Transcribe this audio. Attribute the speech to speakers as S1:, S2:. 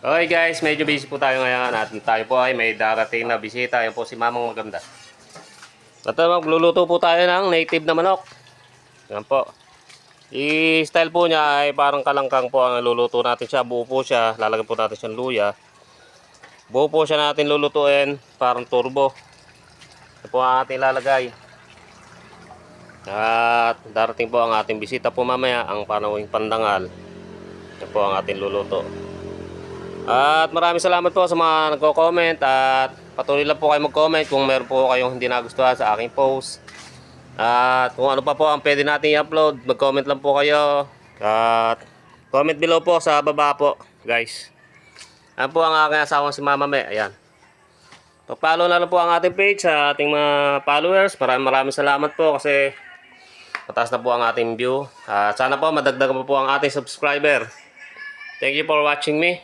S1: Okay guys, medyo busy po tayo ngayon at tayo po ay may darating na bisita. Yan po si Mamang Maganda. At uh, magluluto po tayo ng native na manok. Yan po. I-style po niya ay parang kalangkang po ang luluto natin siya. Buo po siya. Lalagyan po natin siyang luya. Buo po siya natin lulutuin. Parang turbo. Ito po ang ating lalagay. At darating po ang ating bisita po mamaya. Ang panawing pandangal. Ito po ang ating luluto. At maraming salamat po sa mga nagko-comment at patuloy lang po kayo mag-comment kung meron po kayong hindi nagustuhan sa aking post. At kung ano pa po ang pwede natin i-upload, mag-comment lang po kayo. At comment below po sa baba po, guys. Ayan po ang aking asawang si Mama Me. Ayan. Pag-follow na lang po ang ating page sa ating mga followers. Maraming maraming salamat po kasi mataas na po ang ating view. At sana po madagdagan po po ang ating subscriber. Thank you for watching me.